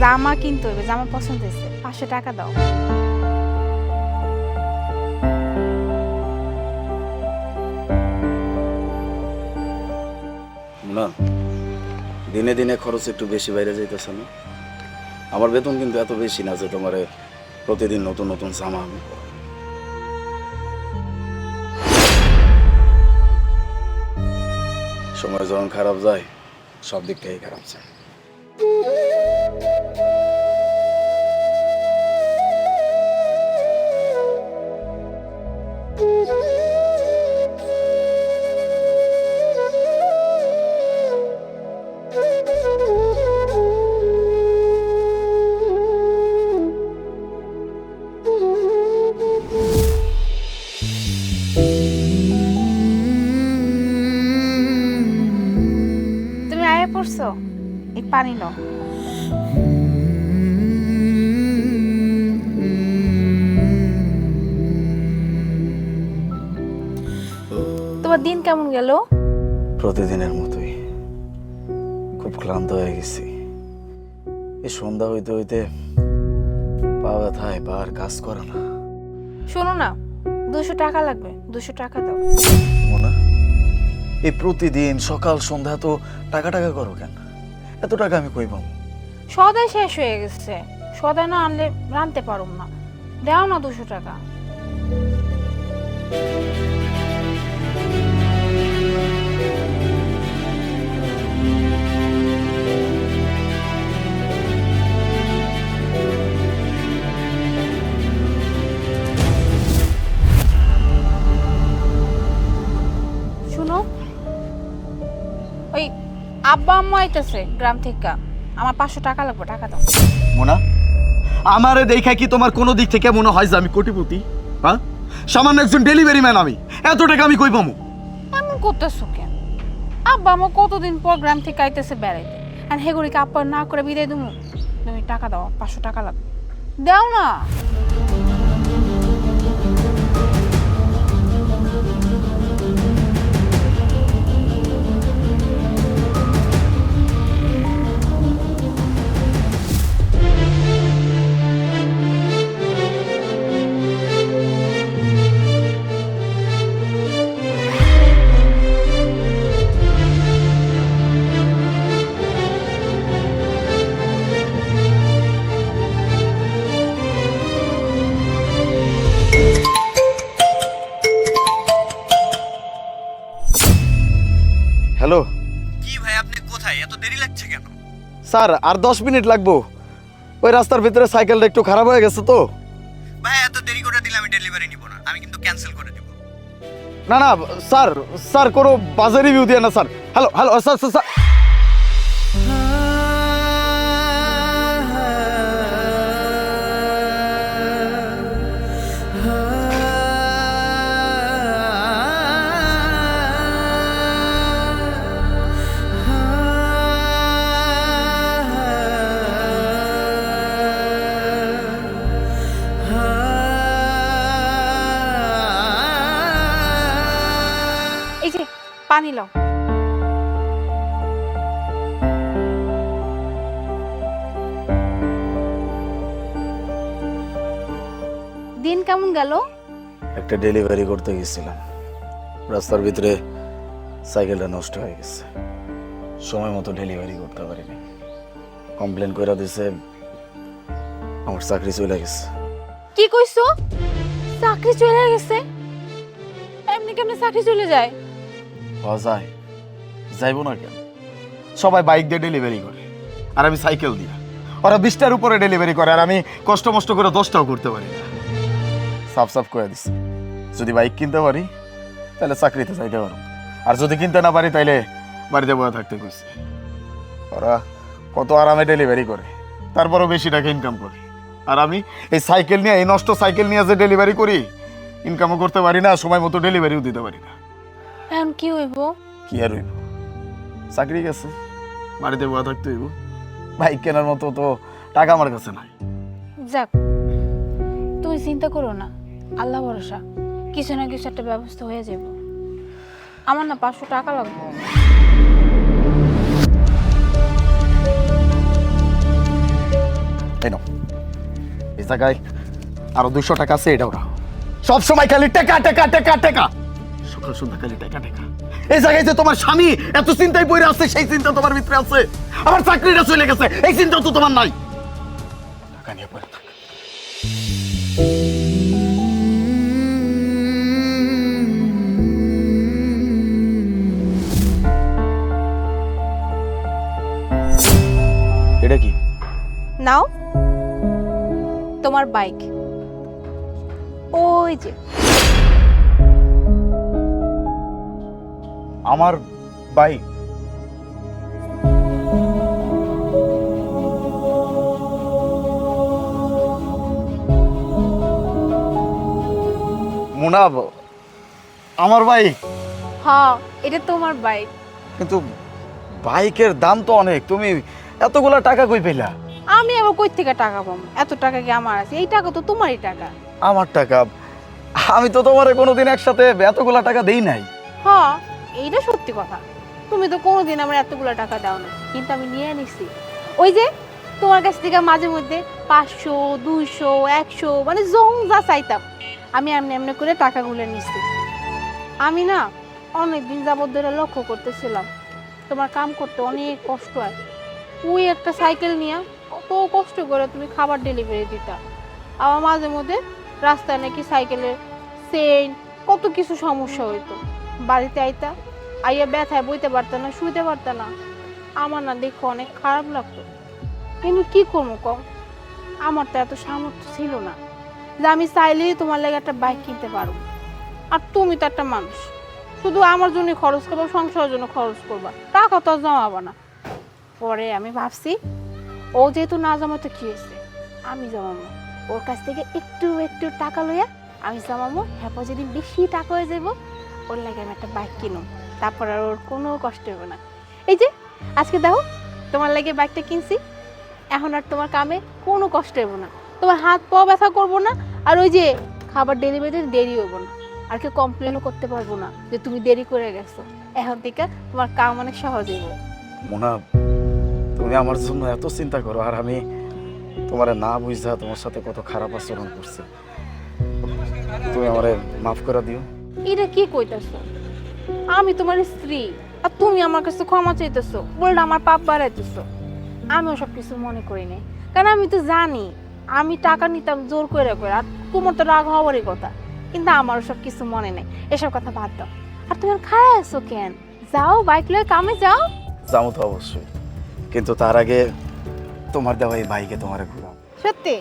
জামা কিনতে হবে জামা পছন্দ হয়েছে, পাঁচশো টাকা দাও। না, দিনে দিনে খরচ একটু বেশি বাইরে যাইতেছে না। আমার বেতন কিন্তু এত বেশি না যে তোমার প্রতিদিন নতুন নতুন জামা আমি সময় যখন খারাপ যায়, সব দিক থেকেই খারাপ যায়। দিন কেমন গেল? প্রতিদিনের মতোই। খুব ক্লান্ত হয়ে গেছি। এই সন্ধ্যা হইতে হইতে পা ব্যথায় পা আর কাজ করে না। শোনো না দুশো টাকা লাগবে দুশো টাকা দাও। মোনা এই প্রতিদিন সকাল সন্ধ্যা তো টাকা টাকা করো কেন? এত টাকা আমি কই পাবো? সদাই শেষ হয়ে গেছে। সদাই না আনলে রানতে পারুম না। দাও না দুশো টাকা। আব্বা আম্মা আইতেছে গ্রাম থেকে। আমার পাঁচশো টাকা লাগবে টাকা দাও। মোনা আমারে দেখা কি তোমার কোনো দিক থেকে মনে হয় যে আমি কোটিপতি? হ্যাঁ? সামান্য একজন ডেলিভারি ম্যান আমি। এত টাকা আমি কই পামু? এমন করতেছো কেন? আব্বা আমার কতদিন পর গ্রাম থেকে আইতেছে বেড়াইতে? আর হেগুড়িকে আব্বা না করে বিদায় দেবো তুমি টাকা দাও পাঁচশো টাকা লাগবে। দাও না। হ্যালো? কি ভাই আপনি কোথায়? এত দেরি লাগছে কেন? স্যার আর দশ মিনিট লাগবো। ওই রাস্তার ভিতরে সাইকেলটা একটু খারাপ হয়ে গেছে তো। ভাই এত দেরি করে দিলে আমি ডেলিভারি নিব না। আমি কিন্তু ক্যান্সেল করে দেব। না না স্যার স্যার কোনো বাজে রিভিউ দিয়ে না sir. Hello hello sir sir পানি লাও দিন কেমন গেল? একটা ডেলিভারি করতে গেছিলাম। রাস্তার ভিতরে সাইকেলটা নষ্ট হয়ে গেছে। সময় মতো ডেলিভারি করতে পারিনি। কমপ্লেন করে দিছে আমার চাকরি চলে গেছে। কি কইছো? চাকরি চলে গেছে? এমনি কেমনি চাকরি চলে যায়? পাওয়া যায় যাইব না কেন? সবাই বাইক দিয়ে ডেলিভারি করে, আর আমি সাইকেল দিয়া। ওরা বিশটার উপরে ডেলিভারি করে, আর আমি কষ্ট মষ্ট করে দশটাও করতে পারি না। সাফ সাফ করে দিছে, যদি বাইক কিনতে পারি, তাহলে চাকরিতে যাইতে পারো। আর যদি কিনতে না পারি, তাইলে বাড়িতে বসে থাকতে কইছে। ওরা কত আরামে ডেলিভারি করে, তারপরও বেশি টাকা ইনকাম করে। আর আমি এই সাইকেল নিয়ে, এই নষ্ট সাইকেল নিয়ে যে ডেলিভারি করি ইনকামও করতে পারি না, সময় মতো ডেলিভারিও দিতে পারি না। এখন কি হইব? কি আর হইব? চাকরি গেছে। বাড়িতে বসে থাকতে হইব। বাইক কেনার মতো তো টাকা আমার কাছে নাই। যাক তুমি চিন্তা করো না। আল্লাহ ভরসা কিছু না কিছু একটা ব্যবস্থা হয়ে যাবে। আমার না পাঁচশো টাকা লাগবে। জায়গায় আরও দুশো টাকা আছে এটাও রাখো সব সময় খালি টেকা টেকা টেকা টেকা। সকাল সন্ধ্যা খালি টেকা টেকা। এই জায়গায় যে তোমার স্বামী এত চিন্তায় পড়ে আছে সেই চিন্তা তোমার ভিতরে আছে। আমার চাকরিটা চলে গেছে এই চিন্তা তো তোমার নাই। টাকা নিয়ে পড়ে থাক। এটা কি? নাও। তোমার বাইক। ওই যে। আমার বাইক মুনাব আমার বাইক হ্যাঁ এটা তোমার বাইক কিন্তু বাইকের দাম তো অনেক তুমি এতগুলা টাকা কই পেলা? আমি আবার কই থেকে টাকা পাবো? এত টাকা কি আমার আছে? এই টাকা তো তোমারই টাকা। আমার টাকা আমি তো তোমারে কোনোদিন একসাথে এতগুলা টাকা দেই নাই। হ্যাঁ এইটা সত্যি কথা। তুমি তো কোনোদিন আমার এতগুলো টাকা দাও না কিন্তু আমি নিয়ে নিছি। ওই যে, তোমার কাছ থেকে মাঝে মধ্যে পাঁচশো, দুইশো, একশো মানে জং যা চাইতাম, আমি এমনি এমনি করে টাকাগুলো নিছি। আমি না অনেক দিন যাবত ধরে লক্ষ্য করতেছিলাম, তোমার কাম করতে অনেক কষ্ট হয়। ওই একটা সাইকেল নিয়ে কত কষ্ট করে তুমি খাবার ডেলিভারি দিতা। আবার মাঝে মধ্যে রাস্তায় নাকি সাইকেলের চেইন কত কিছু সমস্যা হইতো। বাড়িতে আইতা, আইয়া ব্যথায় বইতে পারতো না, শুইতে পারতো না। আমার না দেখো অনেক খারাপ লাগতো। কিন্তু কি করব কম আমার তো এত সামর্থ্য ছিল না যে আমি চাইলেই তোমার লাগে একটা বাইক কিনতে পারব। আর তুমি তো একটা মানুষ। শুধু আমার জন্য খরচ করব, সংসারের জন্য খরচ করবা। টাকা তো জমাবো না। পরে আমি ভাবছি, ও যেহেতু না জমাতে কি হয়েছে? আমি জমাবো। ওর কাছ থেকে একটু একটু টাকা লইয়া আমি জমাবো। হ্যাঁ যেদিন বেশি টাকা হয়ে যাব ওর লাগে আমি একটা বাইক কিনো তারপর আর ওর কোনো কষ্ট হবে না। এই যে, আজকে দেখো, তোমার লাগে বাইকটা কিনছি। এখন আর তোমার কামে কোনো কষ্ট হবে না। তোমার হাত পা ব্যথা করব না, আর ওই যে খাবার ডেলিভারিতে দেরি হব না। আর কেউ কমপ্লেনও করতে পারব না যে তুমি দেরি করে গেছো। এখন থেকে তোমার কাম অনেক সহজ হবে মোনা, তুমি আমার জন্য এত চিন্তা করো, আর আমি তোমারে না বুঝা তোমার সাথে কত খারাপ আচরণ করছে। তুমি আমারে মাফ করে দিও। এটা কি কইতাছো? আমি তোমার স্ত্রী আর তুমি আমার কাছে ক্ষমা চাইতেছো বললে আমার পাপ বাড়াইতেছো। আমিও সব কিছু মনে করি নাই। কারণ আমি তো জানি আমি টাকা নিতাম জোর করে করে আর তোমার তো রাগ হওয়ারই কথা। কিন্তু আমারও সব কিছু মনে নেই। এসব কথা বাদ দাও। আর তুমি খারাপ আছো কেন? যাও বাইক লয়ে কামে যাও। যাব তো অবশ্যই। কিন্তু তার আগে তোমার দেওয়া এই বাইকে তোমারে ঘুরাও। সত্যি।